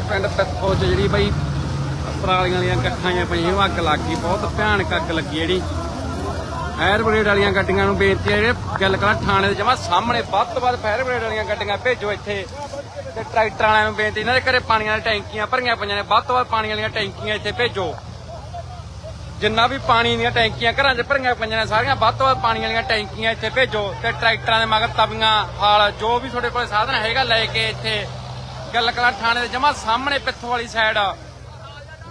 ਇਹ ਪਿੰਡ ਪਿੱਥੋ ਚ ਜਿਹੜੀ ਬਈ ਪਰਾਲੀਆਂ ਵਾਲੀਆਂ ਗੱਠਾਂ ਜਾਂ ਪਈਆਂ, ਉਹ ਅੱਗ ਲੱਗ ਗਈ, ਬਹੁਤ ਭਿਆਨਕ ਅੱਗ ਲੱਗੀ ਜਿਹੜੀ। ਫਾਇਰ ਬ੍ਰਿਗੇਡ ਵਾਲੀਆਂ ਗੱਡੀਆਂ ਨੂੰ ਬੇਨਤੀ ਹੈ ਜਿਹੜੇ ਗੱਲ ਕਰਾਂ ਥਾਣੇ ਦੇ ਜਮਾ ਸਾਹਮਣੇ, ਵੱਧ ਤੋਂ ਵੱਧ ਫਾਇਰ ਬ੍ਰਿਗੇਡ ਵਾਲੀਆਂ ਗੱਡੀਆਂ ਭੇਜੋ ਇੱਥੇ। ਤੇ ਟਰੈਕਟਰ ਵਾਲਿਆਂ ਨੂੰ ਬੇਨਤੀ, ਇਹਨਾਂ ਦੇ ਘਰੇ ਪਾਣੀ ਦੀਆਂ ਟੈਂਕੀਆਂ ਭਰੀਆਂ ਪਈਆਂ ਨੇ, ਵੱਧ ਤੋਂ ਵੱਧ ਪਾਣੀ ਵਾਲੀਆਂ ਟੈਂਕੀਆਂ ਇੱਥੇ ਭੇਜੋ। ਜਿੰਨਾ ਵੀ ਪਾਣੀ ਦੀਆਂ ਟੈਂਕੀਆਂ ਘਰਾਂ 'ਚ ਭਰੀਆਂ ਪਈਆਂ ਨੇ, ਸਾਰੀਆਂ ਵੱਧ ਤੋਂ ਵੱਧ ਪਾਣੀ ਵਾਲੀਆਂ ਟੈਂਕੀਆਂ ਇੱਥੇ ਭੇਜੋ। ਤੇ ਟਰੈਕਟਰਾਂ ਦੇ ਮਗਰ ਤਵੀਆਂ ਹਾਲ ਜੋ ਵੀ ਤੁਹਾਡੇ ਕੋਲ ਸਾਧਨ ਹੈਗਾ ਲੈ ਕੇ ਇੱਥੇ ਗੱਲ ਕਰਾਂ ਥਾਣੇ ਦੇ ਜਮਾ ਸਾਹਮਣੇ ਪਿੱਥੋਂ ਵਾਲੀ ਸਾਈਡ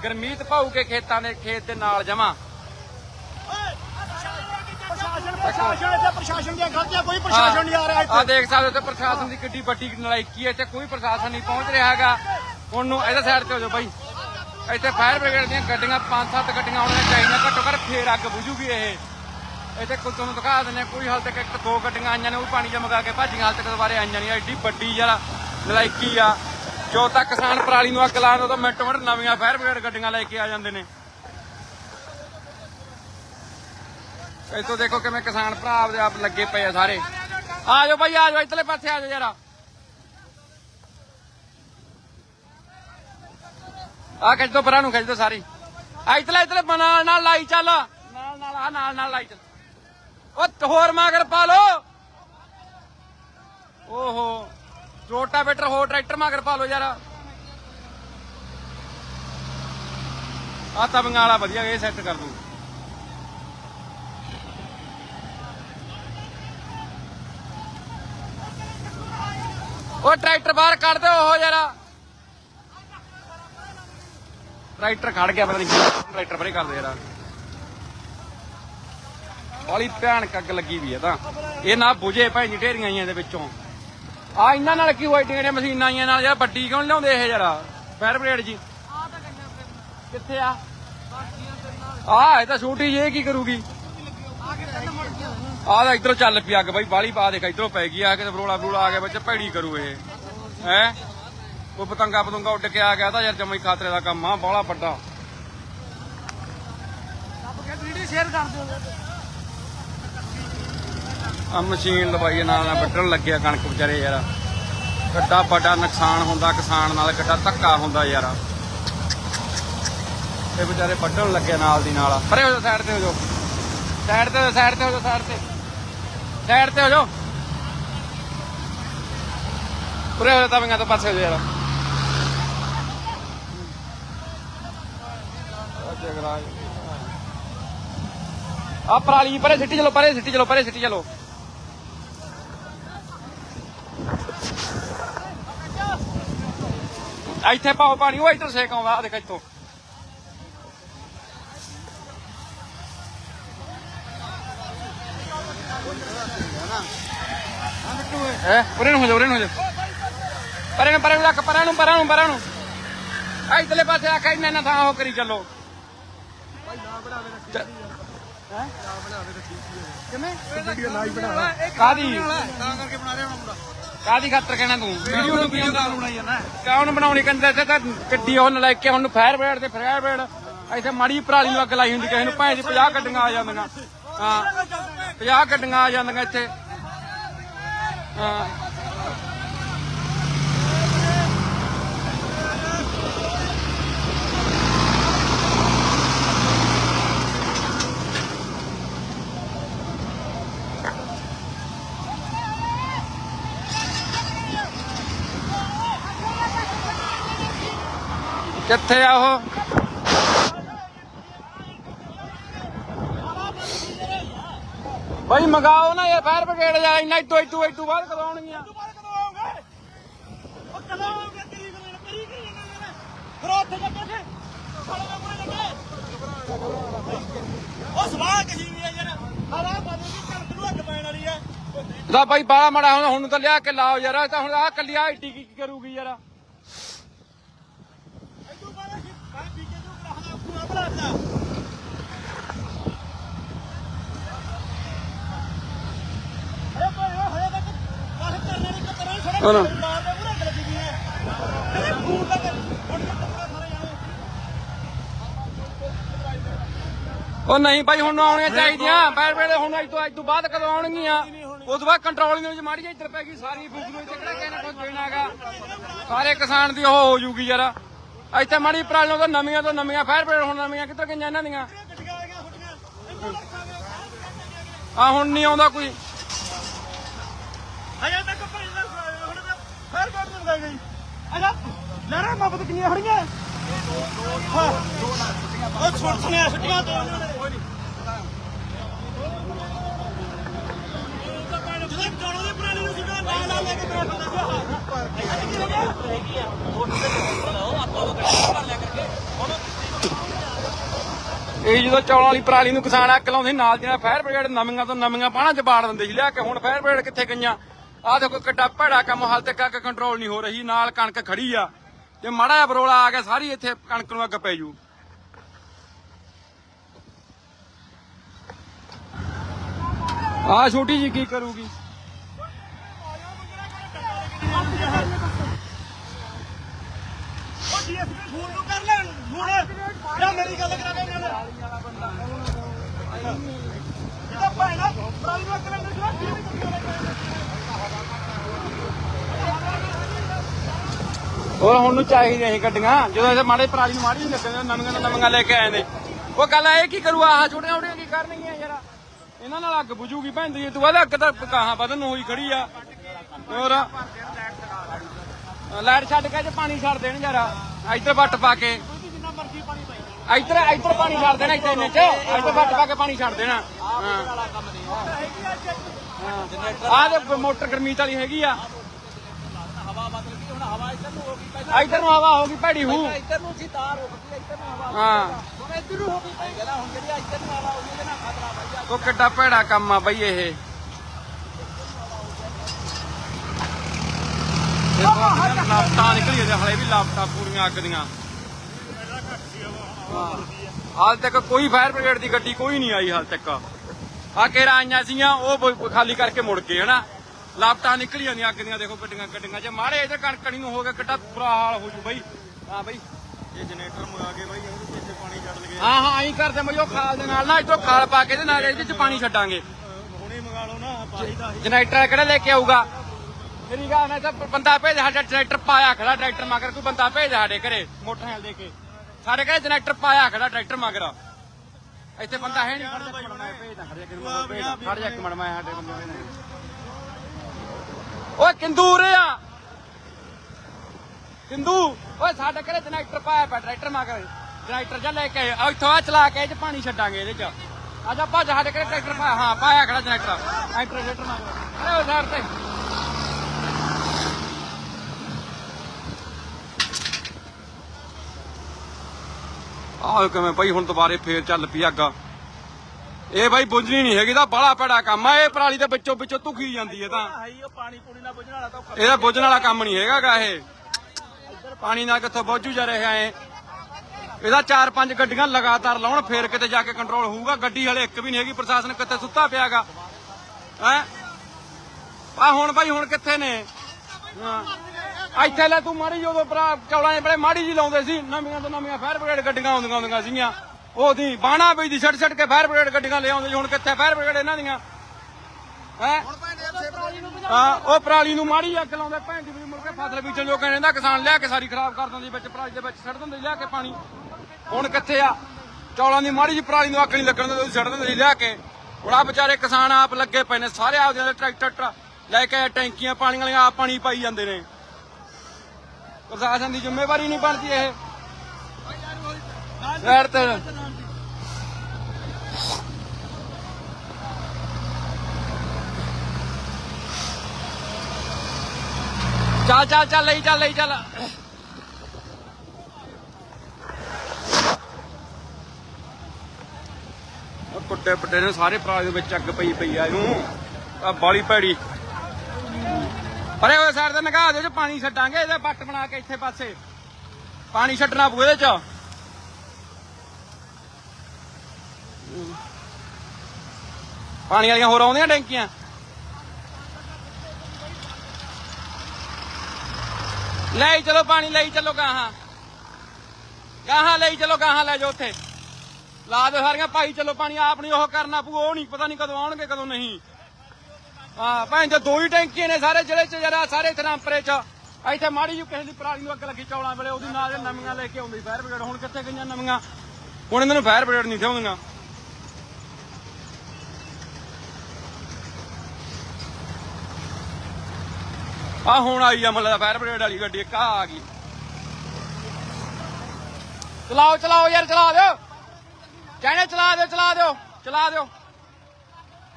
ਗਰਮੀਤ ਭਾਊ ਕੇ ਖੇਤਾਂ ਦੇ ਖੇਤ ਦੇ ਨਾਲ ਜਮਾ। ਪ੍ਰਸ਼ਾਸਨ ਇੱਥੇ ਪ੍ਰਸ਼ਾਸਨ ਦੀਆਂ ਗਲਤੀਆਂ ਕੋਈ ਪ੍ਰਸ਼ਾਸਨ ਨਹੀਂ ਆ ਰਿਹਾ ਆ ਇੱਥੇ ਦੇਖ ਸਕਦੇ ਹੋ ਤੇ ਪ੍ਰਸ਼ਾਸਨ ਦੀ ਕਿੱਡੀ ਵੱਡੀ ਨਲਾਇਕੀ ਹੈ ਇੱਥੇ ਕੋਈ ਪ੍ਰਸ਼ਾਸਨ ਨਹੀਂ ਪਹੁੰਚ ਰਿਹਾ ਹੈਗਾ। ਹੁਣ ਨੂੰ ਇਹਦੇ ਸਾਈਡ ਤੇ ਹੋ ਜਾਓ ਬਾਈ। ਇੱਥੇ ਫਾਇਰ ਬ੍ਰਿਗੇਡ ਦੀਆਂ ਗੱਡੀਆਂ ਪੰਜ ਸੱਤ ਗੱਡੀਆਂ ਆਉਣੀਆਂ ਚਾਹੀਦੀਆਂ ਘੱਟੋ ਘੱਟ ਫੇਰ ਅੱਗ ਬੁਝੂਗੀ ਇਹ। ਇੱਥੇ ਕੁਝ ਤੁਹਾਨੂੰ ਦਿਖਾ ਦਿੰਦੇ ਕੋਈ ਹਾਲ ਤੱਕ ਇੱਕ ਦੋ ਗੱਡੀਆਂ ਆਈਆਂ ਨੇ ਉਹ ਪਾਣੀ ਜਮ ਕੇ ਭਾਜੀਆਂ ਹਾਲ ਤੱਕ ਦੁਬਾਰੇ ਆਈਆਂ ਨਹੀਂ ਐਡੀ ਵੱਡੀ ਯਾਰ ਨਲਾਇਕੀ ਆ। ਜੋ ਤੱਕ ਕਿਸਾਨ ਪਰਾਲੀ ਨੂੰ ਅੱਗ ਲਾਉਣ ਉਦੋਂ ਮਿੰਟੋ ਮਿੰਟ ਨਵੀਆਂ ਫਾਇਰ ਬ੍ਰਿਗੇਡ ਗੱਡੀਆਂ ਲੈ ਕੇ ਆ ਜਾਂਦੇ ਨੇ। ਇੱਥੋਂ ਦੇਖੋ ਕਿਵੇਂ ਕਿਸਾਨ ਭਰਾ ਆਪਦੇ ਆਪ ਲੱਗੇ ਪਏ ਆ ਸਾਰੇ। ਆ ਜਾਓ ਭਾਈ, ਆ ਜਾਓ, ਇਧਰਲੇ ਪਾਸੇ ਆ ਜਾਓ ਯਾਰਾ ਆ ਖਿੱਚ ਦੋ ਪਰਾਂ ਨੂੰ, ਖਿੱਚ ਦੋ ਸਾਰੀ। ਆ ਇਧਰਲੇ ਇਧਰਲੇ, ਨਾਲ ਨਾਲ ਲਾਈ ਚੱਲ। ਨਾਲ ਨਾਲ, ਆ ਨਾਲ ਨਾਲ ਲਾਈ ਚੱਲ। ਉਹ ਹੋਰ ਮਾਗਰ ਪਾ ਲੋ ਓਹੋ। ਰੋਟਾ ਬੈਟਰ ਹੋਰ ਟਰੈਕਟਰ ਮਾਗਰ ਪਾ ਲੋ ਯਾਰ। ਆ ਤਾਂ ਬੰਗਾਲਾ ਵਧੀਆ, ਇਹ ਸੈੱਟ ਕਰ ਦੂੰ ਉਹ ਟਰੈਕਟਰ ਬਾਹਰ ਕੱਢ ਦਿਓ ਉਹ ਯਾਰ। ਟਰੈਕਟਰ ਖੜ ਗਿਆ, ਪਤਾ ਨਹੀਂ ਟਰੈਕਟਰ ਪਰੇ ਕਰ ਦੇ ਯਾਰਾ। ਬਾਲੀ ਭਿਆਨਕ ਅੱਗ ਲੱਗੀ ਵੀ ਹੈ ਤਾਂ। ਇਹ ਨਾ ਬੁਝੇ ਭਾਈ ਜੀ, ਢੇਰੀਆਂ ਆਈਆਂ ਦੇ ਵਿੱਚੋਂ। ਆ ਇਹਨਾਂ ਨਾਲ ਕੀ ਹੋਈ ਢੇਰੀਆਂ ਮਸ਼ੀਨਾਂ ਆਈਆਂ ਨਾਲ? ਯਾਰ ਵੱਡੀ ਕਿਉਂ ਨੀ ਲਿਆਉਂਦੇ ਇਹ ਯਾਰਾ ਫਾਇਰ ਬ੍ਰਿਗੇਡ ਜੀ। ਕਿੱਥੇ ਆ? ਆ, ਇਹ ਤਾਂ ਛੋਟੀ ਜਿਹੀ ਕੀ ਕਰੂਗੀ? ਆਹ ਤਾਂ ਇਧਰੋਂ ਚੱਲ ਪਈ ਅੱਗ ਬਾਈ ਬਾਲੀ ਪਾ ਦੇਖ, ਇਧਰੋਂ ਪੈ ਗਈ ਆ ਕੇ ਬਰੋਲਾ ਬਰੋਲਾ ਆ ਗਿਆ ਬੱਚਾ, ਭੈੜੀ ਕਰੂ ਇਹ। ਹੈ? ਕੋਈ ਪਤੰਗਾ ਪਤੰਗਾ ਉੱਡ ਕੇ ਆ ਗਿਆ ਤਾਂ ਯਾਰ ਜਮਈ ਖਾਤਰੇ ਦਾ ਕੰਮ ਆ, ਬਾਹਲਾ ਵੱਡਾ। ਸ਼ੇਅਰ ਕਰ ਦਿਓ। ਆ ਮਸ਼ੀਨ ਲਵਾਈ ਨਾਲ ਨਾਲ ਵੱਢਣ ਲੱਗਿਆ ਕਣਕ ਵਿਚਾਰੇ ਯਾਰ। ਕੱਡਾ ਵੱਡਾ ਨੁਕਸਾਨ ਹੁੰਦਾ, ਕਿਸਾਨ ਨਾਲ ਕੱਡਾ ਧੱਕਾ ਹੁੰਦਾ ਯਾਰ। ਇਹ ਵਿਚਾਰੇ ਵੱਢਣ ਲੱਗੇ ਨਾਲ ਦੀ ਨਾਲ। ਪਰੇ ਹੋ ਜਾ ਸਾਈਡ ਤੇ ਹੋ ਜਾਓ। ਸਾਈਡ ਤੇ ਸਾਈਡ ਤੇ ਹੋ ਜਾਓ ਸਾਈਡ ਤੇ। ਸਾਈਡ ਤੇ ਹੋ ਜਾਓ। ਪਰੇ ਹੋ ਜਾ ਤਾਂ ਤੋਂ ਪਾਸੇ ਹੋ ਜਾ ਯਾਰ। ਆ ਪਰਾਲੀ, ਪਰੇ ਸਿੱਟੀ ਚਲੋ, ਪਰੇ ਸਿੱਟੀ ਚਲੋ, ਪਰੇ ਸਿੱਟੀ ਚਲੋ। ਇੱਥੇ ਪਾਓ ਪਾਣੀ ਉਹ ਇੱਧਰ ਸੇਕ ਆਉਂਦਾ ਆ ਦੇਖ ਇੱਥੋਂ। ਹੈ? ਪਰੇ ਨੂੰ ਹੋ ਜਾ ਪਰੇ ਨੂੰ ਹੋ ਜਾ। ਪਰੇ ਨੂੰ ਪਰੇ ਨੂੰ ਰੱਖ ਪਰਾਂ ਨੂੰ ਪਰਾਂ ਨੂੰ ਪਰਾਂ ਨੂੰ। ਆ ਇਧਰਲੇ ਪਾਸੇ ਆ ਕੇ ਇੰਨਾ ਥਾਂ ਉਹ ਕਰੀ ਚੱਲੋ। ਕਿਵੇਂ? ਵੀਡੀਓ ਲਾਈਵ ਬਣਾ। ਕਾਦੀ ਤਾਂ ਕਰਕੇ ਬਣਾ ਰਿਹਾ ਮੁੰਡਾ। ਕਾਦੀ ਖਾਤਰ ਕਹਿਣਾ ਤੂੰ? ਵੀਡੀਓ ਨੂੰ ਵੀਡੀਓ ਕਾਲ ਬਣਾਈ ਜਾਂਦਾ ਕੌਣ ਬਣਾਉਣੀ ਕੰਦੇ ਇੱਥੇ ਤਾਂ ਗੱਡੀ ਉਹ ਲੈ ਕੇ ਹੁਣ ਫਾਇਰ ਬ੍ਰਿਗੇਡ ਤੇ ਫਾਇਰ ਬ੍ਰਿਗੇਡ। ਇੱਥੇ ਮਾੜੀ ਪਰਾਲੀ ਨੂੰ ਅੱਗ ਲਾਈ ਹੁੰਦੀ, ਕਿਸੇ ਨੂੰ ਭਾਵੇਂ ਜੀ 50 ਗੱਡੀਆਂ ਆ ਜਾਂਦੀਆਂ। ਹਾਂ 50 ਗੱਡੀਆਂ ਆ ਜਾਂਦੀਆਂ ਇੱਥੇ। ਹਾਂ। ਕਿੱਥੇ ਆ ਉਹ? ਭਾਈ ਮੰਗਾਓ ਨਾ ਯਾਰ ਫਾਇਰ ਬ੍ਰਿਗੇਡ ਜਾ ਇੰਨਾ ਇਤੋਂ ਇਤੋਂ ਇਤੋਂ ਬਾਅਦ ਕਦੋਂ ਆਉਣਗੀਆਂ ਦੇ ਭਾਈ ਬਾਲਾ ਮਾੜਾ ਹੁਣ ਹੁਣ ਤਾਂ ਲਿਆ ਕੇ ਲਾਓ ਯਾਰ ਤਾਂ ਹੁਣ ਆ ਕੱਲੀ ਆ ਏਡੀ ਕੀ ਕਰੂਗੀ ਯਾਰ ਇਦੋਂ ਬਾਅਦ ਅਸੀਂ ਮੈਂ ਬੀਜੇ ਨੂੰ ਕਰਾਹਣਾ ਪੂਰਾ ਬਣਾਤਾ ਅਰੇ ਭਾਈ ਉਹ ਹੋਇਆ ਤੱਕ ਕਾਹ ਕਰਨੇ ਨੇ ਕਤਰਾਂ ਛੜੇ ਹਾਂ ਨਾ। ਮਾਰ ਦੇ ਪੂਰਾ ਲੱਗੀ ਗਈ ਹੈ ਅਰੇ ਫੂਲ ਤੱਕ ਹੁਣ ਤੱਕ ਸਾਰੇ ਜਾਣੇ ਉਹ ਨਹੀਂ ਭਾਈ, ਹੁਣ ਆਉਣੀਆਂ ਚਾਹੀਦੀਆਂ। ਪੈਰ ਬ੍ਰਿਗੇਡ ਹੁਣ ਅੱਜ ਤੋਂ ਅੱਜ ਤੋਂ ਬਾਅਦ ਕਦੋਂ ਆਉਣਗੀਆਂ? ਉਸ ਤੋਂ ਬਾਅਦ ਕੰਟਰੋਲ ਵਿੱਚ ਮਾੜੀ ਜਿਹੀ ਇੱਧਰ ਪੈ ਗਈ, ਸਾਰੀ ਫੂਕ ਨੂੰ ਇੱਥੇ ਕਿਹੜਾ ਕਿਸੇ ਨੇ ਦੇਣਾਗਾ? ਸਾਰੇ ਕਿਸਾਨ ਦੀ ਉਹ ਹੋ ਜੂਗੀ ਯਾਰ। ਇੱਥੇ ਮਾੜੀ ਪ੍ਰਾਣੀਆਂ ਤੋਂ ਨਵੀਆਂ ਤੋਂ ਨਵੀਆਂ ਫਾਇਰ ਬ੍ਰਿਗੇਡ ਹੁਣ ਨਵੀਆਂ ਕਿੱਧਰ ਗਈਆਂ ਇਹਨਾਂ ਦੀਆਂ? ਆ ਹੁਣ ਨਹੀਂ ਆਉਂਦਾ ਕੋਈ। ਅਜੇ ਤੱਕ ਪਹਿਲਾਂ ਹੁਣ ਤਾਂ ਫੇਰ ਬਾਅਦ ਮਿਲਦਾ ਗਈ। ਅਜਾ ਲੜਾ ਮਬਤ ਕਿੰਨੀਆਂ ਖੜੀਆਂ ਹਾਂ। ਉਹ ਛੁੱਟ ਸੁਣਿਆ ਛੁੱਟੀਆਂ ਤੋਂ ਉਹਨਾਂ ਨੇ। ਜਦੋਂ ਜੋੜੋ ਦੇ ਪੁਰਾਣੀ ਨੂੰ ਸੀਗਾ ਨਾਲ ਲੈ ਕੇ ਬੈਠ ਇਹ ਜਦੋਂ ਚੌਲਾਂ ਵਾਲੀ ਪਰਾਲੀ ਨੂੰ ਕਿਸਾਨ ਅੱਕ ਲਾਉਂਦੇ ਸੀ, ਨਾਲ ਫਾਇਰ ਬ੍ਰਿਗੇਡ ਨਵੀਆਂ ਤੋਂ ਨਵੀਆਂ ਪਾਣਾ ਚ ਦਿੰਦੇ ਸੀ। ਲਿਆ ਕੇ ਹੁਣ ਫਾਇਰ ਬ੍ਰਿਗੇਡ ਕਿੱਥੇ ਗਈਆਂ? ਆਹ ਦੇਖੋ ਕਿੱਡਾ ਭੈੜਾ ਕੰਮ ਹਾਲ ਤੱਕ ਆ ਕੰਟਰੋਲ ਨਹੀਂ ਹੋ ਰਹੀ। ਨਾਲ ਕਣਕ ਖੜੀ ਆ। ਜੇ ਮਾੜਾ ਜਿਹਾ ਬਰੋਲਾ ਆ ਗਿਆ ਸਾਰੀ ਇੱਥੇ ਕਣਕ ਨੂੰ ਅੱਗ ਪੈ ਜੂ। ਆ ਛੋਟੀ ਜੀ ਕੀ ਕਰੂਗੀ ਉਹ ਡੀਐਸਪੀ ਫੋਨ ਨੂੰ ਕਰ ਲੈਣ, ਫੋਨ। ਜਾਂ ਮੇਰੀ ਗੱਲ ਕਰਾ ਦੇ ਨਾਲ। ਇਹਦਾ ਭਾਣਾ ਪ੍ਰਾਈਵੇਟ ਨੂੰ ਜਿਹੜਾ ਕੀ ਨਹੀਂ ਹੋਰ ਹੁਣ ਨੂੰ ਚਾਹੀਦੀਆਂ ਸੀ ਗੱਡੀਆਂ। ਜਦੋਂ ਇਹ ਮਾੜੇ ਪਰਾਲੀ ਨੂੰ ਮਾੜੀ ਲੱਗਦੇ ਨਵੀਆਂ ਨਵੀਆਂ ਲੈ ਕੇ ਆਏ ਨੇ। ਉਹ ਗੱਲ ਇਹ ਕੀ ਕਰੂ, ਆਹ ਛੋਟੀਆਂ ਛੋਟੀਆਂ ਕੀ ਕਰਨਗੀਆਂ ਯਾਰ? ਇਹਨਾਂ ਨਾਲ ਅੱਗ ਬੁਝੂਗੀ ਭੈਂਦੀ ਤੂੰ ਬਾਅਦ ਅੱਗ ਤਾਂ ਕਹਾਂ ਵਧਨ ਹੋਈ ਖੜੀ ਆ। ਹੋਰ ਲਾਈਟ ਛੱਡ ਕੇ ਜੇ ਪਾਣੀ ਛੱਡ ਦੇਣ ਯਾਰ ਇੱਧਰ ਵੱਟ ਪਾ ਕੇ। ਇੱਧਰ ਇੱਧਰ ਪਾਣੀ ਛੱਡ ਦੇਣਾ ਇੱਥੇ ਇੰਨੇ ਚ। ਇੱਧਰ ਵੱਟ ਪਾ ਕੇ ਪਾਣੀ ਛੱਡ ਦੇਣਾ। ਹਾਂ। ਆਹ ਦੇ ਮੋਟਰ ਗਰਮੀਤ ਵਾਲੀ ਹੈਗੀ ਆ। ਹਵਾ ਬਦਲ ਗਈ ਹੁਣ ਹਵਾ ਇੱਧਰ ਨੂੰ ਹੋ ਗਈ ਪਹਿਲਾਂ ਇੱਧਰ ਨੂੰ ਹਵਾ ਹੋ ਗਈ ਭੈੜੀ ਹੂ। ਇੱਧਰ ਨੂੰ ਸੀ ਤਾਰ ਰੁਕਦੀ ਇੱਧਰ ਨੂੰ ਹਵਾ ਹਾਂ। ਹੁਣ ਇੱਧਰ ਨੂੰ ਹੋ ਗਈ ਪਹਿਲਾਂ ਹੁਣ ਜਿਹੜੀ ਇੱਧਰ ਨੂੰ ਹਵਾ ਉਹਦੇ ਨਾਲ ਖਤਰਾ ਭਾਈ ਉਹ ਕਿੱਡਾ ਭੈੜਾ ਕੰਮ ਆ ਬਈ ਇਹ। ਲਾਪਟਾਂ ਨਿਕਲੀ ਜਾਂਦੇ ਹਲੇ ਵੀ ਲਾਪਟਾਂ ਪੂਰੀਆਂ ਅੱਗ ਦੀਆਂ। ਹਾਲ ਤੱਕ ਕੋਈ ਫਾਇਰ ਬ੍ਰਿਗੇਡ ਦੀ ਗੱਡੀ ਕੋਈ ਨਹੀਂ ਆਈ ਹਾਲ ਤੱਕ। ਆ ਕੇਰਾ ਆਈਆਂ ਸੀਆਂ ਉਹ ਖਾਲੀ ਕਰਕੇ ਮੁੜ ਗਏ ਹਨਾ। ਲਾਪਟਾਂ ਨਿਕਲੀ ਜਾਂਦੀਆਂ ਅੱਗ ਦੀਆਂ ਦੇਖੋ ਗੱਡੀਆਂ ਗੱਡੀਆਂ। ਜੇ ਮਾੜੇ ਇਧਰ ਕਣਕਣੀ ਨੂੰ ਹੋ ਗਿਆ ਕਿੱਡਾ ਬੁਰਾ ਹਾਲ ਹੋ ਜੂ ਬਈ। ਹਾਂ ਬਈ। ਇਹ ਜਨਰੇਟਰ ਮੰਗਾ ਕੇ ਬਾਈ ਉਹਦੇ ਵਿੱਚ ਪਾਣੀ ਛੱਡ ਲਗੇ। ਹਾਂ ਹਾਂ ਐਂ ਕਰਦੇ ਮੈਂ ਉਹ ਖਾਲ ਦੇ ਨਾਲ ਨਾ ਇਧਰੋਂ ਖਾਲ ਪਾ ਕੇ ਤੇ ਨਾਲ ਇਹਦੇ ਚ ਪਾਣੀ ਛੱਡਾਂਗੇ। ਹੁਣੇ ਮੰਗਾ ਲਓ ਨਾ ਪਾਣੀ ਦਾ ਜਨਰੇਟਰ ਕਿਹੜਾ ਲੈ ਕੇ ਆਊਗਾ? ਮੇਰੀ ਗੱਲ ਮੈਂ ਤਾਂ ਬੰਦਾ ਭੇਜ ਸਾਡਾ ਟਰੈਕਟਰ ਪਾਇਆ ਖੜਾ ਟਰੈਕਟਰ ਮਗਰ, ਕੋਈ ਬੰਦਾ ਭੇਜ ਸਾਡੇ ਘਰੇ, ਮੋਟਰਸਾਈਕਲ ਦੇ ਕੇ। ਸਾਡੇ ਘਰੇ ਜਨਰੇਟਰ ਪਾਇਆ ਖੜਾ ਟਰੈਕਟਰ ਮਗਰ। ਇੱਥੇ ਬੰਦਾ ਹੈ ਨਹੀਂ ਖੜ ਜਾ ਇੱਕ ਮਿੰਟ, ਮੈਂ ਸਾਡੇ ਬੰਦੇ ਨੇ ਓਏ, ਕਿੰਦੂ ਆ। ਕਿੰਦੂ, ਓਏ, ਸਾਡੇ ਘਰੇ ਜਨਰੇਟਰ ਪਾਇਆ ਪਿਆ ਟਰੈਕਟਰ ਮਗਰ। ਜਨਰੇਟਰ ਜਾ ਲੈ ਕੇ ਆਏ। ਆ ਇੱਥੋਂ ਆ ਚਲਾ ਕੇ ਇਹ ਚ ਪਾਣੀ ਛੱਡਾਂਗੇ ਇਹਦੇ ਚ। ਅੱਜ ਆਪਾਂ ਸਾਡੇ ਘਰੇ ਟਰੈਕਟਰ ਪਾਇਆ, ਹਾਂ, ਪਾਇਆ ਖੜਾ ਜਨਰੇਟਰ। ਐ ਟਰੈਕਟਰ ਮਗਰ। ਅਰੇ, ਉਹ ਸਾਈਡ ਤੇ। ਆਹ ਕਿਵੇਂ ਭਾਈ ਹੁਣ ਦੁਬਾਰੇ ਫੇਰ ਚੱਲ ਪਈ ਅੱਗ। ਇਹ ਭਾਈ ਬੁੱਝਣੀ ਨਹੀਂ ਹੈਗੀ ਤਾਂ ਬੜਾ ਭੈੜਾ ਕੰਮ ਆ ਇਹ ਪਰਾਲੀ ਦੇ ਵਿੱਚੋਂ ਵਿੱਚੋਂ ਧੁਖੀ ਜਾਂਦੀ ਹੈ ਤਾਂ। ਹਾਈ ਉਹ ਪਾਣੀ ਪੂਣੀ ਨਾਲ ਬੁਝਣ ਵਾਲਾ ਤਾਂ ਔਖਾ। ਇਹਦਾ ਬੁੱਝਣ ਵਾਲਾ ਕੰਮ ਨਹੀਂ ਹੈਗਾਗਾ ਇਹ। ਪਾਣੀ ਨਾਲ ਕਿੱਥੋਂ ਬੁੱਝੂ ਜਾ ਰਿਹਾ ਏ ਇਹਦਾ ਚਾਰ ਪੰਜ ਗੱਡੀਆਂ ਲਗਾਤਾਰ ਲਾਉਣ ਫੇਰ ਕਿਤੇ ਜਾ ਕੇ ਕੰਟਰੋਲ ਹੋਊਗਾ। ਗੱਡੀ ਹਲੇ ਇੱਕ ਵੀ ਨਹੀਂ ਹੈਗੀ ਪ੍ਰਸ਼ਾਸਨ ਕਿੱਥੇ ਸੁੱਤਾ ਪਿਆਗਾ ਹੈ? ਆ ਹੁਣ ਭਾਈ ਹੁਣ ਕਿੱਥੇ ਨੇ? ਹਾਂ। ਇੱਥੇ ਲੈ ਤੂੰ ਮਾੜੀ ਜਦੋਂ ਭਰਾ ਚੌਲਾਂ ਦੇ ਬੜੇ ਮਾੜੀ ਜੀ ਲਾਉਂਦੇ ਸੀ। ਨਵੀਆਂ ਤੋਂ ਨਵੀਆਂ ਫਾਇਰ ਬ੍ਰਿਗੇਡ ਗੱਡੀਆਂ ਆਉਂਦੀਆਂ ਆਉਂਦੀਆਂ ਸੀਗੀਆਂ। ਉਹਦੀ ਬਾਣਾ ਪਈ ਦੀ ਛੱਡ ਛੱਡ ਕੇ ਫਾਇਰ ਬ੍ਰਿਗੇਡ ਗੱਡੀਆਂ ਲੈ ਆਉਂਦੇ ਸੀ। ਹੁਣ ਕਿੱਥੇ ਫਾਇਰ ਬ੍ਰਿਗੇਡ ਇਹਨਾਂ ਦੀਆਂ? ਹੈ? ਹਾਂ ਉਹ ਪਰਾਲੀ ਨੂੰ ਮਾੜੀ ਅੱਗ ਲਾਉਂਦੇ। ਭੈਣ ਦੀ ਵੀ ਮੁੜ ਕੇ ਫਸਲ ਬੀਜਣ ਜੋ ਕਹਿੰਦੇ ਕਿਸਾਨ ਲਿਆ ਕੇ ਸਾਰੀ ਖਰਾਬ ਕਰ ਦਿੰਦੀ ਵਿੱਚ ਪਰਾਲੀ ਦੇ ਵਿੱਚ ਛੱਡ ਦਿੰਦੇ ਲਿਆ ਕੇ ਪਾਣੀ। ਹੁਣ ਕਿੱਥੇ ਆ? ਚੌਲਾਂ ਦੀ ਮਾੜੀ ਜੀ ਪਰਾਲੀ ਨੂੰ ਅੱਗ ਨਹੀਂ ਲੱਗਣ ਦਿੰਦੇ ਛੱਡ ਦਿੰਦੇ ਲਿਆ ਕੇ। ਹੁਣ ਆ ਵਿਚਾਰੇ ਕਿਸਾਨ ਆਪ ਲੱਗੇ ਪਏ ਨੇ ਸਾਰੇ ਆਪਦੇ ਦੇ ਟਰੈਕਟਰ ਟਰ- ਲੈ ਕੇ ਟੈਂਕੀਆਂ ਪਾਣੀ ਵਾਲੀਆਂ ਆਪ ਪਾਣੀ ਪਾਈ ਜਾਂਦੇ ਨੇ। ਪ੍ਰਸ਼ਾਸਨ ਦੀ ਜ਼ਿੰਮੇਵਾਰੀ ਨਹੀਂ ਬਣਦੀ ਇਹ। ਸਾਈਡ ਤੇ। ਚੱਲ ਚੱਲ ਚੱਲ ਲਈ ਚੱਲ ਲਈ ਚੱਲ। ਕੁੱਟੇ ਪੱਟੇ ਨੇ ਸਾਰੇ ਪਰਾਲੀ ਦੇ ਵਿੱਚ ਅੱਗ ਪਈ ਪਈ ਆ ਇਹਨੂੰ। ਆ ਬਾਲੀ ਭੈੜੀ। ਅਰੇ ਉਹ ਸਾਈਡ ਤੇ ਨਗਾ ਦੇ ਚ ਪਾਣੀ ਛੱਡਾਂਗੇ, ਇਹਦਾ ਬੱਟ ਬਣਾ ਕੇ ਇੱਥੇ ਪਾਸੇ। ਪਾਣੀ ਛੱਡਣਾ ਪਊ ਇਹਦੇ ਚ। ਪਾਣੀ ਵਾਲੀਆਂ ਹੋਰ ਆਉਂਦੀਆਂ ਟੈਂਕੀਆਂ? ਲੈ ਚਲੋ ਪਾਣੀ ਲਈ ਚਲੋ ਗਾਹਾਂ। ਗਾਹਾਂ ਲਈ ਚਲੋ, ਗਾਹਾਂ ਲੈ ਜਾਓ ਉੱਥੇ। ਲਾ ਦਿਓ ਸਾਰੀਆਂ, ਭਾਈ ਚਲੋ ਪਾਣੀ, ਆਪ ਨਹੀਂ ਉਹ ਕਰਨਾ ਪਊ, ਉਹ ਨਹੀਂ ਪਤਾ ਨਹੀਂ ਕਦੋਂ ਆਉਣਗੇ, ਕਦੋਂ ਨਹੀਂ। ਹਾਂ ਭੈਣ ਜੋ ਦੋ ਹੀ ਟੈਂਕੀਆਂ ਨੇ ਸਾਰੇ ਜ਼ਿਲ੍ਹੇ ਚ ਜਰਾ ਸਾਰੇ ਥਰਾਂਪਰੇ ਚ। ਇੱਥੇ ਮਾੜੀ ਜਿਹੀ ਕਿਸੇ ਦੀ ਪਰਾਲੀ ਨੂੰ ਅੱਗ ਲੱਗੀ ਚੌਲਾਂ ਵੇਲੇ, ਉਹਦੀ ਨਾਲ ਇਹ ਨਵੀਆਂ ਲੈ ਕੇ ਆਉਂਦੀ ਫਾਇਰ ਬ੍ਰਿਗੇਡ ਹੁਣ ਕਿੱਥੇ ਗਈਆਂ ਨਵੀਆਂ? ਹੁਣ ਇਹਨਾਂ ਨੂੰ ਫਾਇਰ ਬ੍ਰਿਗੇਡ ਨਹੀਂ ਥਿਆਉਂਦੀਆਂ ਆ ਹੁਣ ਆਈ ਆ ਮਤਲਬ ਫਾਇਰ ਬ੍ਰਿਗੇਡ ਵਾਲੀ ਗੱਡੀ, ਇੱਕ ਆ ਗਈ। ਚਲਾਓ ਚਲਾਓ ਯਾਰ, ਚਲਾ ਦਿਓ। ਕਹਿੰਦੇ ਚਲਾ ਦਿਓ ਚਲਾ ਦਿਓ ਚਲਾ ਦਿਓ।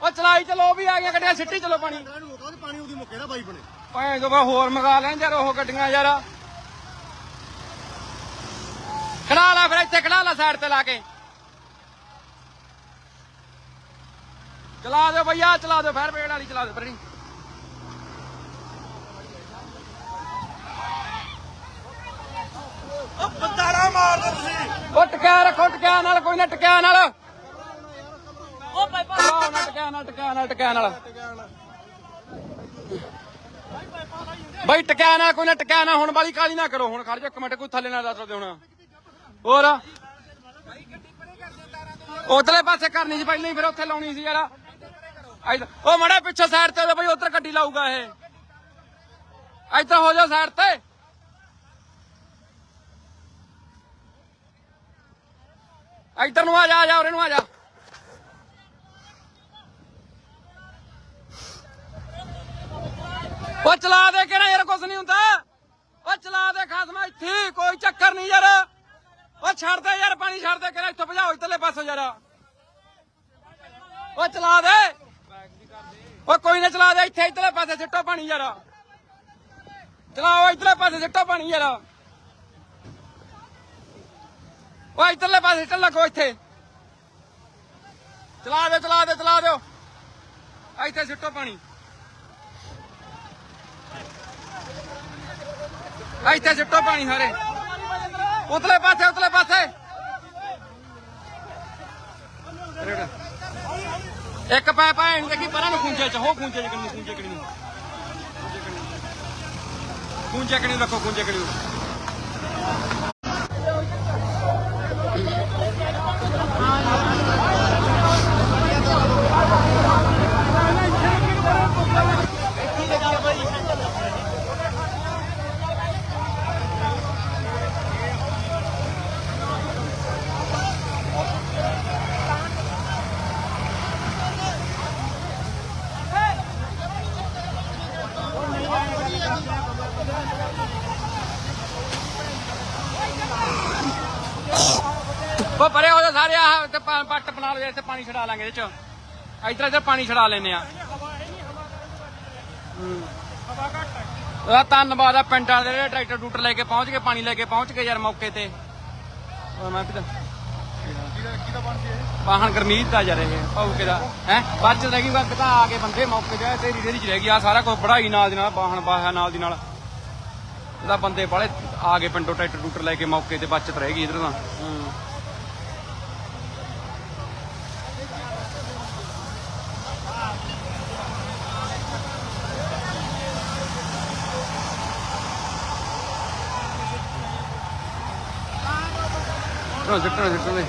ਉਹ ਚਲਾਈ ਚਲੋ ਵੀ ਆ ਗਈਆਂ ਗੱਡੀਆਂ ਸਿੱਟੀ ਚਲੋ ਪਾਣੀ। ਪਾਣੀ ਉਹਦੀ ਮੁੱਕੇ ਨਾ ਬਾਈ ਬਣੇ। ਭਾਵੇਂ ਮੈਂ ਹੋਰ ਮੰਗਾ ਲੈਣ ਯਾਰ ਉਹ ਗੱਡੀਆਂ ਯਾਰ। ਖੜਾ ਲਾ ਫਿਰ ਇੱਥੇ ਖੜਾ ਲਾ ਸਾਈਡ ਤੇ ਲਾ ਕੇ। ਚਲਾ ਦਿਓ ਭਈਆ ਚਲਾ ਦਿਓ ਫਾਇਰ ਬ੍ਰਿਗੇਡ ਵਾਲੀ ਚਲਾ ਦਿਓ ਪਰਣੀ। ਉਹ ਬੰਦਾ ਨਾ ਮਾਰਦੇ ਤੁਸੀਂ। ਉਹ ਟਕਿਆ ਰੱਖੋ ਟਕਿਆ ਨਾਲ ਕੋਈ ਨਾ ਟਕਿਆ ਨਾਲ। ਉਹ ਪਾਈਪਾਂ ਚਲਾਓ ਨਾ ਟਕਿਆ ਨਾਲ ਟਕਿਆ ਨਾਲ ਟਕਿਆ ਨਾਲ। ਬਈ ਟਕਿਆ ਨਾ ਕੋਈ ਨਾ ਟਕਿਆ ਨਾ ਹੁਣ ਵਾਲੀ ਕਾਲੀ ਨਾ ਕਰੋ, ਹੁਣ ਖੜ ਜਾ ਇੱਕ ਮਿੰਟ, ਕੋਈ ਥੱਲੇ ਨਾ ਦੱਸ ਦੇ ਹੁਣ। ਹੋਰ? ਉਧਰਲੇ ਪਾਸੇ ਕਰਨੀ ਸੀ ਪਹਿਲਾਂ ਹੀ ਫਿਰ ਉੱਥੇ ਲਾਉਣੀ ਸੀ ਯਾਰ ਉਹ ਮੜਾ ਪਿੱਛੇ ਸਾਈਡ ਤੇ ਹੋ ਜਾ ਉਧਰ ਗੱਡੀ ਲਾਊਗਾ ਇਹ। ਇੱਧਰ ਹੋ ਜਾ ਸਾਈਡ ਤੇ। ਇੱਧਰ ਨੂੰ ਆ ਜਾ ਆ ਜਾ, ਉਰੇ ਨੂੰ ਆ ਜਾ। ਉਹ ਚਲਾ ਦੇ ਕਿਹੜਾ ਯਾਰ, ਕੁਛ ਨਹੀਂ ਹੁੰਦਾ। ਉਹ ਚਲਾ ਦੇ ਖਾਸਮਾ ਇੱਥੇ, ਕੋਈ ਚੱਕਰ ਨਹੀਂ ਯਾਰ। ਉਹ ਛੱਡ ਦੇ ਯਾਰ, ਪਾਣੀ ਛੱਡ ਦੇ ਕਿਹੜਾ, ਇੱਥੋਂ ਭਜਾਓ, ਇੱਧਰਲੇ ਪਾਸੋਂ ਯਾਰ। ਉਹ ਚਲਾ ਦੇ। ਉਹ ਕੋਈ ਨਾ ਚਲਾ ਦੇ, ਇੱਥੇ ਇੱਧਰਲੇ ਪਾਸੇ ਸਿੱਟੋ ਪਾਣੀ ਯਾਰ। ਚਲਾਓ, ਇੱਧਰਲੇ ਪਾਸੇ ਸਿੱਟੋ ਪਾਣੀ ਯਾਰ। ਉਹ ਇੱਧਰਲੇ ਪਾਸੇ ਸਿੱਟਣ ਲੱਗੋ ਇੱਥੇ। ਚਲਾ ਦੇ ਚਲਾ ਦੇ ਚਲਾ ਦਿਓ। ਇੱਥੇ ਸਿੱਟੋ ਪਾਣੀ। ਇੱਥੇ ਸਿੱਟੋ ਪਾਣੀ ਸਾਰੇ ਉਤਲੇ ਪਾਸੇ ਉਤਲੇ ਪਾਸੇ। ਇੱਕ ਪੈ ਪੈ ਨਹੀਂ ਦੇਖੀ, ਪਰਾਂ ਨੂੰ ਖੂੰਜੇ ਚ, ਹੋ ਖੂੰਜੇ ਚ ਕਿੰਨੀ ਖੂੰਜੇ ਕਿੰਨੀ ਖੂੰਜੇ ਕਿੰਨੀ ਰੱਖੋ ਖੂੰਜੇ ਕਿੰਨੀ ਉਹ ਪਰੇ ਹੋ ਜਾ ਸਾਰੇ ਆਹ ਤੇ ਪਾ- ਪੱਟ ਬਣਾ ਲਓ, ਇੱਥੇ ਪਾਣੀ ਛਡਾ ਲਾਂਗੇ ਇਹਦੇ ਚ। ਇੱਧਰ ਇੱਧਰ ਪਾਣੀ ਛਡਾ ਲੈਨੇ ਆ। ਉਹਦਾ ਧੰਨਵਾਦ ਆ ਪਿੰਡਾਂ ਦੇ ਜਿਹੜੇ ਟਰੈਕਟਰ ਟੂਟਰ ਲੈ ਕੇ ਪਹੁੰਚ ਕੇ ਪਾਣੀ ਲੈ ਕੇ ਪਹੁੰਚ ਕੇ ਯਾਰ ਮੌਕੇ ਤੇ। ਉਹ ਮੈਂ ਵੀ ਵਾਹਨ ਗਰਮੀਤ ਦਾ ਯਾਰ ਇਹ, ਭੌਕੇ ਦਾ। ਹੈ? ਬਾਅਦ ਚ ਰਹਿ ਗਈ ਵਕਤ ਤਾਂ ਆ ਕੇ ਬੰਦੇ ਮੌਕੇ ਤੇ ਤੇ ਰੀੜੇ ਚ ਰਹਿ ਗਈ ਆ ਸਾਰਾ ਕੁਝ ਬੜਾਈ ਨਾਲ ਦੀ ਨਾਲ, ਵਾਹਨ ਬਾਹਾ ਨਾਲ ਦੀ ਨਾਲ। ਉਹਦਾ ਬੰਦੇ ਬਾਲੇ ਆ ਗਏ ਪਿੰਡੋਂ ਟਰੈਕਟਰ ਟੂਟਰ ਲੈ ਕੇ ਮੌਕੇ ਤੇ ਬਚਤ ਰਹਿ ਗਈ ਇਧਰ ਤਾਂ। ਹੂੰ। ਸਿੱਟੋ ਸਿੱਟੋ ਸਿੱਟੋ ਦੇ।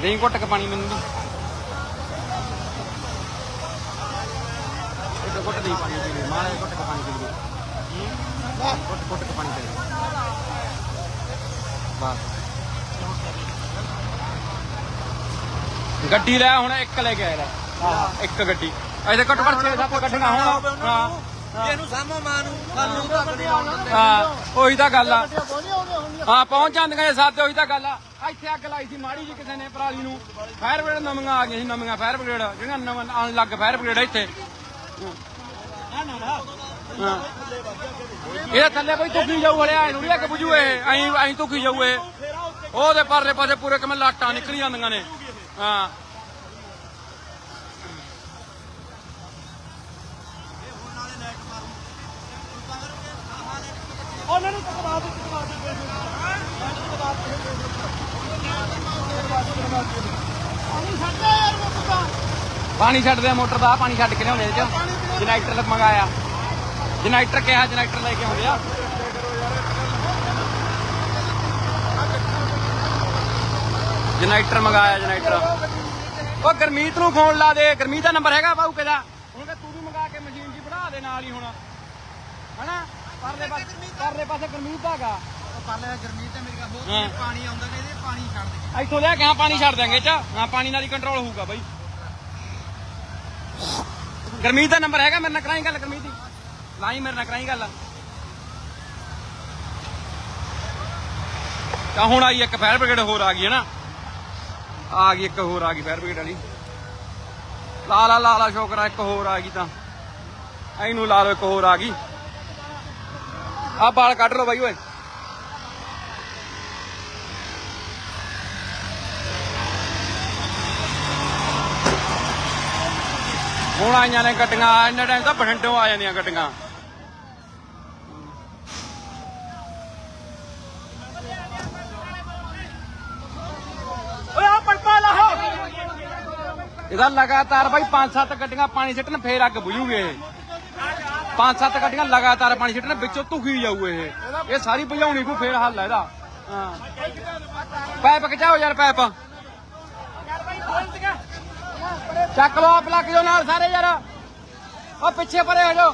ਨਹੀਂ ਘੁੱਟ ਕੇ ਪਾਣੀ ਮੈਨੂੰ। ਵੀ ਇੱਕ ਘੁੱਟ ਦੇ ਪਾਣੀ ਪੀ ਲੈ ਮਾਰੇ ਘੁੱਟ ਕੇ ਪਾਣੀ ਪੀ ਲੈ ਘੁੱਟ ਘੁੱਟ ਕੇ ਪਾਣੀ ਪੀ ਲੈ ਬਸ। ਗੱਡੀ ਲੈ ਹੁਣ ਇੱਕ ਲੈ ਕੇ ਆਇਆ ਆਹ ਇੱਕ ਗੱਡੀ। ਐਸੇ ਘੱਟ ਘੱਟ 6-7 ਗੱਡੀਆਂ ਹੁਣ। ਹਾਂ। ਇਹਨੂੰ ਸਾਮੋ ਮਾਂ ਨੂੰ ਸਾਨੂੰ ਤੱਕ ਨਹੀਂ ਆਉਣ ਦਿੰਦੇ। ਹਾਂ ਉਹੀ ਤਾਂ ਗੱਲ ਆ। ਹਾਂ, ਪਹੁੰਚ ਜਾਂਦੀਆਂ ਇਹ ਸਾਥੇ ਉਹੀ ਤਾਂ ਗੱਲ ਆ। ਇੱਥੇ ਅੱਗ ਲਾਈ ਸੀ ਮਾੜੀ ਜੀ ਕਿਸੇ ਨੇ ਪਰਾਲੀ ਨੂੰ। ਫਾਇਰ ਬ੍ਰਿਗੇਡ ਨਵੀਆਂ ਆ ਗਈਆਂ ਸੀ, ਨਵੀਆਂ ਫਾਇਰ ਬ੍ਰਿਗੇਡ, ਜਿਹੜੀਆਂ ਨਵਾਂ ਆਉਣ ਲੱਗ ਫਾਇਰ ਬ੍ਰਿਗੇਡ ਇੱਥੇ। ਹਾਂ। ਇਹਦੇ ਥੱਲੇ ਕੋਈ ਤੁੱਕੀ ਜਾਊ ਹਲਿਆ ਇਹਨੂੰ ਨਹੀਂ ਅੱਗ ਬੁਝੂ ਇਹ। ਐਂ ਐਂ ਤੁੱਕੀ ਜਾਊ ਇਹ। ਉਹਦੇ ਪਰਲੇ ਪਾਸੇ ਪੂਰੇ ਕਿਵੇਂ ਲਾਟਾਂ ਨਿਕਲੀ ਜਾਂਦੀਆਂ ਨੇ। ਹਾਂ ਉਹਨਾਂ ਨੂੰ ਤਕਵਾ ਦੇ ਤਕਵਾ ਦੇ ਪਾਣੀ ਛੱਡਦਾ ਯਾਰ ਮੈਂ ਪੁੱਤਾਂ ਪਾਣੀ ਛੱਡਦੇ ਆ ਮੋਟਰ ਦਾ ਪਾਣੀ ਛੱਡ ਕੇ ਲਿਆਉਂਦੇ ਇਹ ਚ। ਜਨਰੇਟਰ ਮੰਗਾਇਆ। ਜਨਰੇਟਰ ਕਿਹਾ ਜਨਰੇਟਰ ਲੈ ਕੇ ਆਉਂਦੇ ਆ। ਜਨਰੇਟਰ ਮੰਗਾਇਆ ਜਨਰੇਟਰ। ਉਹ ਗਰਮੀਤ ਨੂੰ ਫੋਨ ਲਾ ਦੇ। ਗਰਮੀਤ ਦਾ ਨੰਬਰ ਹੈਗਾ ਬਾਊ ਕਿਦਾ ਨਾਲ ਹੀ ਹੋਣਾ। ਹਨਾ? ਪਰਲੇ ਪਾਸੇ ਪਰਲੇ ਪਾਸੇ ਗਰਮੀਤ ਹੈਗਾ। ਪਰਲੇ ਗਰਮੀਤ ਤੇ ਮੇਰੀ ਗੱਲ ਹੋਰ। ਪਾਣੀ ਆਉਂਦਾ ਨੇ ਇਹਦੇ ਪਾਣੀ ਛੱਡ ਦੇ। ਇੱਥੋਂ ਲਿਆ ਕੇ ਹਾਂ ਪਾਣੀ ਛੱਡ ਦਿਆਂਗੇ ਚਾ। ਹਾਂ ਪਾਣੀ ਨਾਲ ਹੀ ਕੰਟਰੋਲ ਹੋਊਗਾ ਬਾਈ। ਗਰਮੀਤ ਦਾ ਨੰਬਰ ਹੈਗਾ, ਮੇਰੇ ਨਾਲ ਕਰਾਈ ਗੱਲ ਗਰਮੀਤ ਦੀ। ਲਾਈ ਮੇਰੇ ਨਾਲ ਕਰਾਈ ਗੱਲ। ਤਾਂ ਹੁਣ ਆਈ ਇੱਕ ਫਾਇਰ ਬ੍ਰਿਗੇਡ ਹੋਰ ਆ ਗਈ ਹੈ ਨਾ ਆ ਗਈ ਇੱਕ, ਹੋਰ ਆ ਗਈ ਫਾਇਰ ਬ੍ਰਿਗੇਡ ਵਾਲੀ। ਲਾ ਲਾ ਲਾ ਲਾ ਸ਼ੋਕਰਾ ਇੱਕ ਹੋਰ ਆ ਗਈ ਤਾਂ। ਇਹਨੂੰ ਲਾ ਲਓ, ਇੱਕ ਹੋਰ ਆ ਗਈ। ਆ ਬਾਲ ਕੱਢ ਲਓ ਬਾਈ, ਓਏ। ਹੁਣ ਆਈਆਂ ਨੇ ਗੱਡੀਆਂ, ਇੰਨੇ ਟਾਈਮ ਤਾਂ ਬਠਿੰਡੋਂ ਆ ਜਾਂਦੀਆਂ ਗੱਡੀਆਂ। ਇਹਦਾ ਲਗਾਤਾਰ ਬਾਈ 5-7 ਗੱਡੀਆਂ ਪਾਣੀ ਸਿੱਟਣ, ਫੇਰ ਅੱਗ ਬੁਝੂਗੇ ਇਹ। 5-7 ਗੱਡੀਆਂ ਲਗਾਤਾਰ ਪਾਣੀ ਸਿੱਟਣ, ਵਿੱਚੋਂ ਧੁਖੀ ਜਾਊ ਇਹ। ਇਹ ਸਾਰੀ ਭਜਾਉਣੀ ਕੋ ਫੇਰ ਹੱਲ ਹੈ ਇਹਦਾ। ਹਾਂ। ਪੈਪ ਖਿਚਾਓ ਯਾਰ ਪੈਪ। ਚੱਕ ਲਓ ਆਪ ਲੱਗ ਜਾਓ ਨਾਲ ਸਾਰੇ ਯਾਰ। ਉਹ ਪਿੱਛੇ ਪਰੇ ਹੋ ਜਾਓ।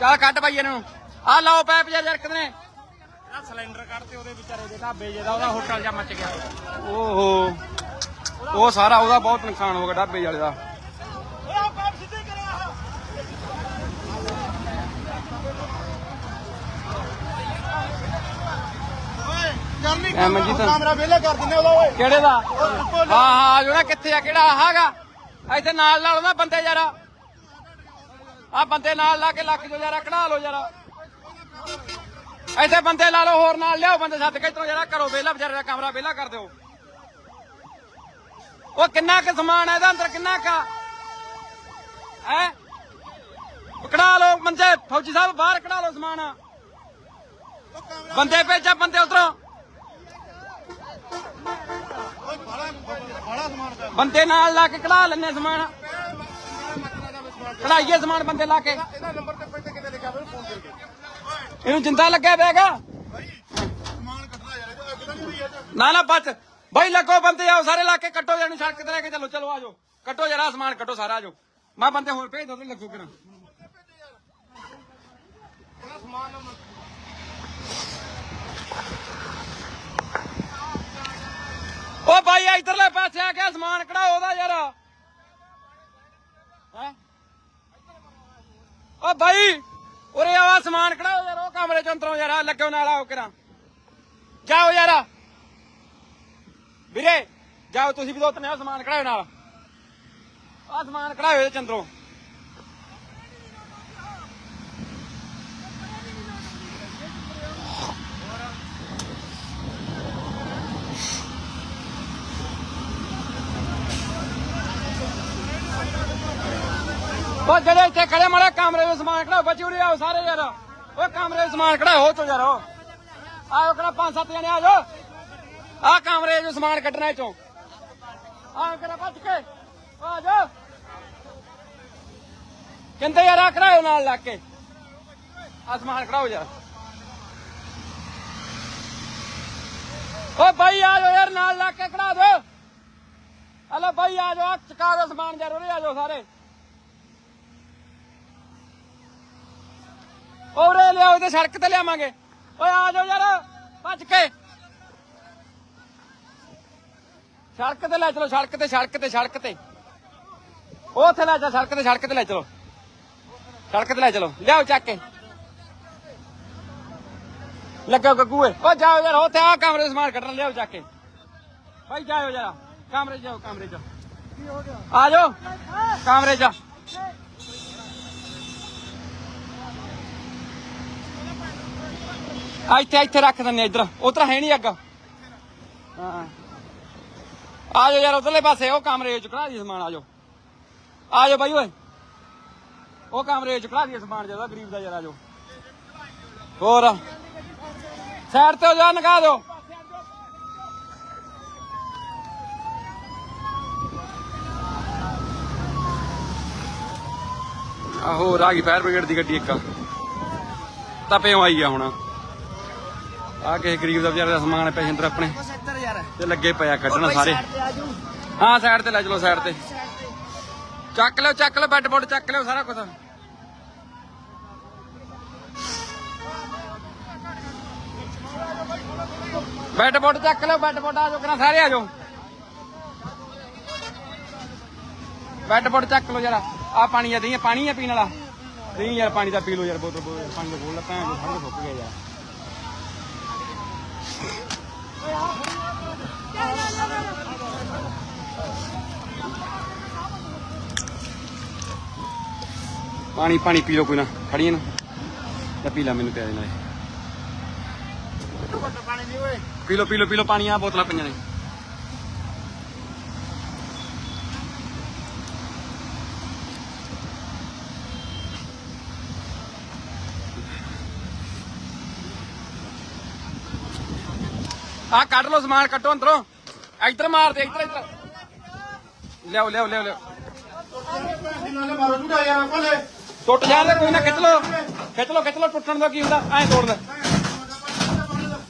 ਚੱਲ ਕੱਢ ਬਾਈ ਇਹਨਾਂ। ਨੂੰ ਆ ਲਾਓ ਪੈਪ ਯਾਰ ਕਿਦਨੇ ਆ ਸਿਲੰਡਰ ਕੱਢ ਉਹਦੇ ਵਿਚਾਰੇ ਦੇ ਢਾਬੇ ਜਿਹਦਾ ਉਹਦਾ ਹੋਟਲ ਜਾਂ ਮੱਚ ਗਿਆ। ਓਹੋ। ਉਹ ਸਾਰਾ ਉਹਦਾ ਬਹੁਤ ਨੁਕਸਾਨ ਹੋ ਗਿਆ ਢਾਬੇ ਵਾਲੇ ਦਾ ਓਏ ਆ ਪੈਪ ਸਿੱਧੇ ਕਰਿਆ ਜੀ ਤਾਂ- ਕੈਮਰਾ ਵੇਲੇ ਕਰ ਦਿੰਦੇ ਉਹਦਾ ਓਏ। ਕਿਹੜੇ ਦਾ? ਹਾਂ ਹਾਂ ਜਿਹੜਾ ਕਿੱਥੇ ਆ ਕਿਹੜਾ ਆਹਾਗਾ ਇੱਥੇ ਨਾਲ ਨਾਲ ਉਹਦਾ ਬੰਦੇ ਯਾਰ। ਆ ਬੰਦੇ ਨਾਲ ਲਾ ਕੇ ਲੱਕ ਜੋ ਯਾਰਾ ਕਢਾ ਲਓ ਯਾਰਾ। ਇੱਥੇ ਬੰਦੇ ਲਾ ਲਓ ਹੋਰ ਨਾਲ ਲਿਆਓ ਬੰਦੇ ਸੱਦ ਕੇ ਇਤੋਂ ਯਾਰਾ ਕਰੋ ਵੇਲਾ ਵਿਚਾਰੇ ਦਾ ਕਮਰਾ ਵੇਲਾ ਕਰ ਦਿਓ। ਉਹ ਕਿੰਨਾ ਕੁ ਸਮਾਨ ਹੈ ਇਹਦਾ ਅੰਦਰ ਕਿੰਨਾ ਕਾ ਹੈ? ਕਢਾ ਲਓ ਬੰਦੇ ਫੌਜੀ ਸਾਹਿਬ ਬਾਹਰ ਕਢਾ ਲਓ ਸਮਾਨ। ਬੰਦੇ ਭੇਜਾ ਬੰਦੇ ਉਧਰੋਂ। ਬੰਦੇ ਨਾਲ ਲਾ ਕੇ ਕਢਾ ਲੈਣੇ ਸਮਾਨ। ਕਢਾਈਏ ਸਮਾਨ ਬੰਦੇ ਲਾ ਕੇ। ਇਹਦਾ ਨੰਬਰ ਤੇ ਪੈਸੇ ਕਿਤੇ ਲਿਖਿਆ ਹੋਇਆ ਫੋਨ ਕਰਕੇ ਇਹਨੂੰ ਜਿੰਦਾ ਲੱਗਿਆ ਪਿਆਗਾ ਸਮਾਨ ਕੱਢਣਾ ਯਾਰ ਇਹ ਅੱਗ ਨਹੀਂ ਹੋਈ ਨਾ ਨਾ ਬਚ ਬਾਈ ਲੱਗੋ ਬੰਦੇ, ਆਓ ਸਾਰੇ ਲਾ ਕੇ ਕੱਟੋ ਜਾਨੂੰ ਸੜਕ ਤੇ ਲੈ ਕੇ ਚਲੋ। ਚਲੋ ਆਜੋ ਕੱਟੋ ਜਰਾ ਸਮਾਨ, ਕੱਟੋ ਸਾਰਾ ਆਜੋ ਮੈਂ ਬੰਦੇ ਹੋਰ ਭੇਜ ਦੋ ਤੇ ਲੱਗੋ ਕਿਰਾਂ ਸਮਾਨ ਨੰਬਰ ਓ ਬਾਈ, ਇਧਰਲੇ ਪਾਸੇ ਆ ਕੇ ਸਮਾਨ ਕਢਾਓ ਉਹਦਾ ਯਾਰ। ਹੈ? ਓ ਬਾਈ, ਉਰੇ ਆਵਾ ਸਮਾਨ ਕਢਾਓ ਯਾਰ, ਉਹ ਕਮਰੇ ਚ ਅੰਦਰੋਂ ਯਾਰ ਲੱਗੋ ਨਾਲ, ਆਓ ਕਰਾਂ। ਜਾਓ ਯਾਰ। ਵੀਰੇ, ਜਾਓ, ਤੁਸੀਂ ਵੀ ਦੋ ਤਿੰਨ ਸਮਾਨ ਕਢਾਓ ਨਾਲ। ਆ ਸਮਾਨ ਕਢਾਓ ਇਹਦੇ ਚ ਉਹ ਜਿਹੜੇ ਇੱਥੇ ਖੜੇ ਮਾਰੇ ਕਮਰੇ ਵਿੱਚ ਸਮਾਨ ਕਢਾਓ, ਬੱਚੀ ਉਰੇ ਆਓ ਸਾਰੇ ਯਾਰ ਉਹ ਕਮਰੇ ਵਿੱਚ ਸਮਾਨ ਕਢਾਓ ਚੋ ਯਾਰ। ਆਓ ਕਿਹੜਾ ਪੰਜ ਸੱਤ ਜਣੇ ਆ ਜਾਓ ਆ ਕਮਰੇ ਵਿੱਚ ਸਮਾਨ ਕੱਢਣਾ ਚੋਂ ਆ ਕਿਹੜਾ ਭੱਜ ਕੇ। ਆ ਜਾ ਕਿੰਦੇ ਯਾਰ ਆ ਕਢਾਓ ਨਾਲ ਲੱਗ ਕੇ। ਆ ਸਮਾਨ ਕਢਾਓ ਯਾਰ। ਓ ਬਾਈ ਆ ਜਾਓ ਯਾਰ, ਨਾਲ ਲੱਗ ਕੇ ਕਢਾ ਦਿਓ। ਹਲੋ ਬਾਈ ਆ ਜਾਓ ਆ ਚਕਾ ਦਿਓ ਸਮਾਨ ਯਾਰ, ਉਰੇ ਆ ਜਾਓ ਸਾਰੇ। ਔਰੇ ਲਿਆਓ ਤੇ ਸੜਕ ਤੇ ਲਿਆਵਾਂਗੇ। ਓਏ ਆ ਜਾਓ ਯਾਰ, ਭੱਜ ਕੇ। ਸੜਕ ਤੇ ਲੈ ਚਲੋ, ਸੜਕ ਤੇ ਸੜਕ ਤੇ ਸੜਕ ਤੇ। ਉੱਥੇ ਲੈ ਜਾ, ਸੜਕ ਤੇ ਸੜਕ ਤੇ ਲੈ ਚਲੋ। ਸੜਕ ਤੇ ਲੈ ਚਲੋ। ਲਿਆਓ ਚੱਕ ਕੇ। ਲੱਗੋ ਗੱਗੂ ਏ ਓ ਜਾਓ ਯਾਰ, ਉੱਥੇ ਆ ਕਮਰੇ ਸਮਾਨ ਕੱਢਣ, ਲਿਆਓ ਚੱਕ ਕੇ। ਭਾਈ ਜਾਓ ਯਾਰ, ਕਮਰੇ 'ਚ ਜਾਓ, ਕਮਰੇ 'ਚ ਆ ਜਾਓ। ਕਮਰੇ 'ਚ ਆ ਇੱਥੇ ਇੱਥੇ ਰੱਖ ਦਿੰਨੇ ਇੱਧਰ। ਉਧਰ ਹੈ ਨਹੀਂ ਅੱਗ। ਹਾਂ। ਆ ਜਾਓ ਯਾਰ, ਉਧਰਲੇ ਪਾਸੇ, ਉਹ ਕਮਰੇ ਚ ਕਢਾ ਦੀ ਸਮਾਨ, ਆ ਜਾਓ। ਆ ਜਾਓ ਬਾਈ, ਓਏ। ਉਹ ਕਮਰੇ ਚ ਕਢਾ ਦੀ ਸਮਾਨ ਜਿਹੜਾ ਗਰੀਬ ਦਾ ਯਾਰ, ਆ ਜਾਓ। ਹੋਰ। ਸਾਈਡ ਤੇ ਹੋ ਜਾ, ਨਗਾ ਦਿਓ। ਆ ਹੋਰ ਗਈ ਫਾਇਰ ਬ੍ਰਿਗੇਡ ਦੀ ਗੱਡੀ ਇੱਕ ਤਾਂ ਪਿਓ ਆਈ ਆ ਹੁਣ। ਆ ਕਿਸੇ ਗਰੀਬ ਦਾ ਵਿਚਾਰੇ ਦਾ ਸਮਾਨ ਹੈ ਪੈਸੇਂਦਰ ਆਪਣੇ। ਤੇ ਲੱਗੇ ਪਿਆ ਕੱਢਣਾ ਸਾਰੇ। ਹਾਂ ਸਾਈਡ ਤੇ ਲੈ ਚਲੋ ਸਾਈਡ ਤੇ। ਚੱਕ ਲਓ ਚੱਕ ਲਓ ਬੈੱਡ ਬੋਰਡ ਚੱਕ ਲਓ, ਸਾਰਾ ਕੁਝ ਬੈੱਡ ਬੋਰਡ ਚੱਕ ਲਿਓ ਬੈੱਡ ਬੋਰਡ ਆ ਜਾਓ ਕਿਨਾ ਸਾਰੇ ਆ ਜਾਓ। ਬੈੱਡ ਬੋਰਡ ਚੱਕ ਲਓ ਜਰਾ। ਆ ਪਾਣੀ ਆ ਦਈਏ ਪਾਣੀ ਆ ਪੀਣ ਵਾਲਾ। ਨਹੀਂ ਯਾਰ, ਪਾਣੀ ਦਾ ਪੀ ਲਓ ਯਾਰ, ਬੋਤਲ ਪਾਣੀ ਦਾ ਬੋਲ ਲੈ, ਭੈਣ ਨੂੰ ਸੁੱਕ ਗਿਆ ਯਾਰ। ਪਾਣੀ ਪਾਣੀ ਪੀ ਲਓ ਕੋਈ ਨਾ। ਖੜੀਏ ਨਾ। ਜਾਂ ਪੀ ਲੈ ਮੈਨੂੰ ਪਿਆ ਦੇ ਨਾਲੇ ਪੀ ਲਓ ਪੀ ਲਓ ਪੀ ਲਓ। ਪਾਣੀ ਆ ਬੋਤਲਾਂ ਪਈਆਂ ਨੇ। ਆ ਕੱਢ ਲਓ ਸਮਾਨ ਕੱਟੋ ਅੰਦਰੋਂ। ਇੱਧਰ ਮਾਰ ਦੇ ਇੱਧਰ ਇੱਧਰ। ਮਾਰੋ ਝੂਟਾ ਯਾਰ ਕੋਲੇ ਟੁੱਟ ਜਾਣ ਦੇ ਕੋਈ ਨਾ ਖਿੱਚ ਲਓ। ਖਿੱਚ ਲਓ ਖਿੱਚ ਲਓ ਟੁੱਟਣ ਦਾ ਕੀ ਹੁੰਦਾ? ਐਂ ਤੋੜ ਲੈ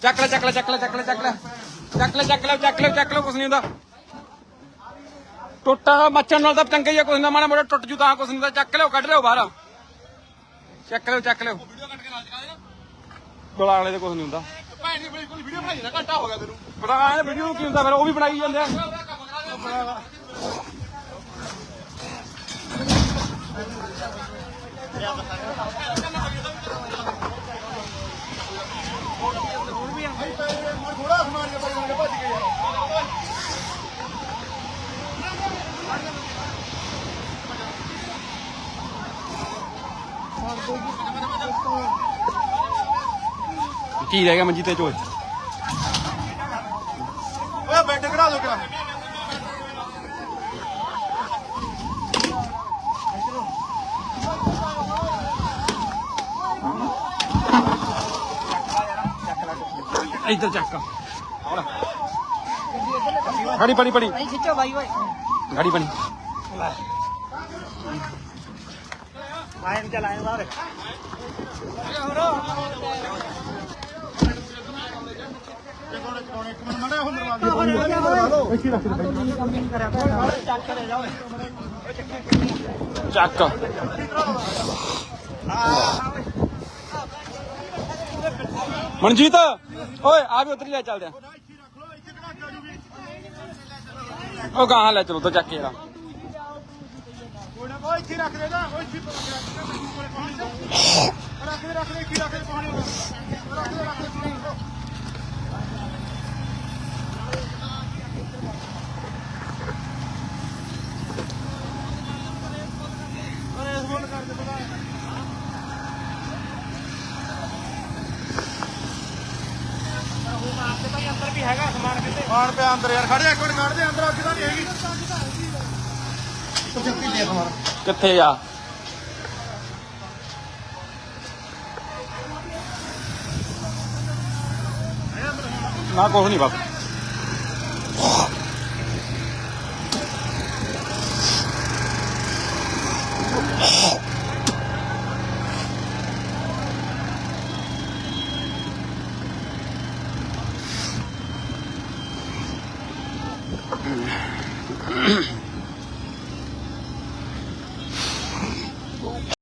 ਚੱਕ ਲੈ ਚੱਕ ਲੈ ਚੱਕ ਲੈ ਚੱਕ ਲੈ ਚੱਕ ਲੈ। ਚੱਕ ਲੈ ਚੱਕ ਲੈ ਚੱਕ ਲੈ ਚੱਕ ਲੈ ਕੁਛ ਨਹੀਂ ਹੁੰਦਾ। ਟੁੱਟਾ ਮੱਛਣ ਨਾਲ ਤਾਂ ਚੰਗਾ ਹੀ ਆ ਕੁਛ ਨਾ ਮਾੜਾ ਮੋੜਾ ਟੁੱਟ ਜੂ ਤਾਂ ਕੁਛ ਨਹੀਂ ਹੁੰਦਾ। ਚੱਕ ਲਿਓ ਕੱਢ ਲਿਓ ਬਾਹਰ। ਚੱਕ ਲਿਓ ਚੱਕ ਲਿਓ ਗੋਲਾ ਵਾਲੇ ਦੇ ਕੁਛ ਨਹੀਂ ਹੁੰਦਾ। ਭੈਣ ਦੀ ਬੜੀ ਵੀਡੀਓ ਬਣਾਈ ਨਾ, ਘੰਟਾ ਹੋ ਗਿਆ ਤੈਨੂੰ। ਪਤਾ ਐ ਵੀਡੀਓ ਕੀ ਹੁੰਦਾ ਫਿਰ, ਉਹ ਵੀ ਬਣਾਈ ਜਾਂਦੇ ਆ। ਥੋੜਾ ਸਮਾਨ ਕੇ ਭਾਈ ਨਾਲ ਭੱਜ ਗਏ ਯਾਰ ਕੀ ਰਹਿ ਗਿਆ ਮੰਜੀ ਤੇ ਚੋਏ ਓਏ ਬੈੱਡ ਕਢਾ ਦੋ ਕਿਰਾ। ਇੱਧਰ ਚੱਕ। ਗਾੜੀ ਬਣੀ ਨਹੀਂ ਖਿੱਚੋ ਬਾਈ ਓਏ। ਗਾੜੀ ਚ ਲਾਈਨ ਬਾਹਰ ਇੱਕ ਮਿੰਟ ਮੜਾ ਹੁਣ ਦਰਵਾਜ਼ੇ ਇੱਥੇ ਰੱਖ ਦੇ ਚੱਕ। ਮਨਜੀਤ, ਓਏ, ਆ ਵੀ ਉਧਰ ਹੀ ਲੈ ਚੱਲਦੇ ਆ। ਉਹ ਗਾਹਾਂ ਲੈ ਚਲੋ, ਉਧਰ ਚੱਕ ਕੇ ਜਰਾ ਉਹ ਇੱਥੇ ਰੱਖ ਦੇ ਨਾ ਉਹ ਇੱਥੇ ਰੱਖ ਦੇ ਰੱਖ ਦੇ ਰੱਖ ਦੇ ਰੱਖ ਦੇ ਰੱਖ ਦੇ ਅਰੇ ਦੇ ਬਗਾ ਭਾਈ ਅੰਦਰ ਵੀ ਹੈਗਾ ਸਮਾਨ ਕਿਤੇ ਖਾਣ ਪਿਆ ਅੰਦਰ ਯਾਰ ਖੜੇ ਇੱਕ ਮਿੰਟ ਕੱਢ ਦੇ ਅੰਦਰ ਅੱਗ ਤਾਂ ਨਹੀਂ ਹੈਗੀ। ਚੱਕੀ ਦੇ ਸਮਾਨ। ਕਿੱਥੇ ਆ? ਨਾ ਕੁਛ ਨਹੀਂ ਬਾਬਾ